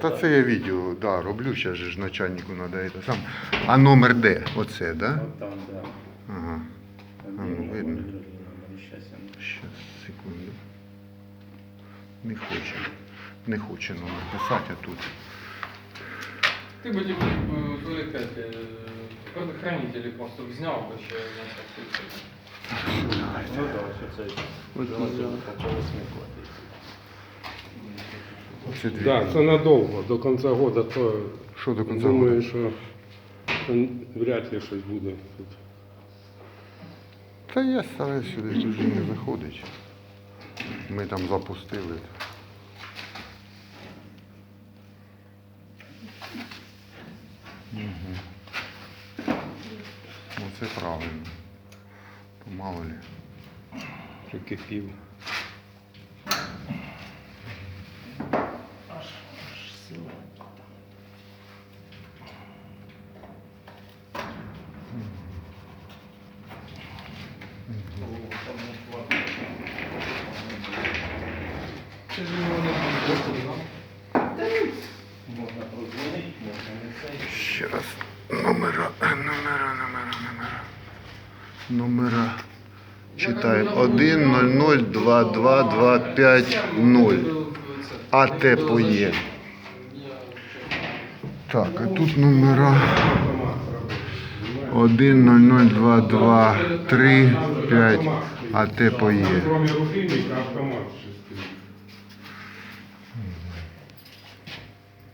Та це я відео, да, роблю, зараз же ж начальнику треба це сам. А номер де? Оце, да? Вот там, да. Ага. А, ну, видно. щас я- Щас, секунду. Не хоче. Не хоче номер писати, а тут. Ти предохранителі просто зняв би ще на всякий случай. Ну да, що це. От Желательно по полосне Оце дві. Да, це надовго. До кінця року, то Що до кінця думаю, року? що вряд ли щось буде тут. Та я стараюсь сюди дуже не заходить. Ми там запустили. Угу. Ну це правильно. То мало ли. Прикипів. Це ж його не буде, да? Можна прозвонити, можна не це. Ще раз. Номера, номера, номера, номера. Номера. Читай. 1 0 0 2 2 2 5 0. АТ по Є. Так, а тут номера. 1 0 0 2 2 3 5 АТ по Є. Кроме рушильника, автомат ще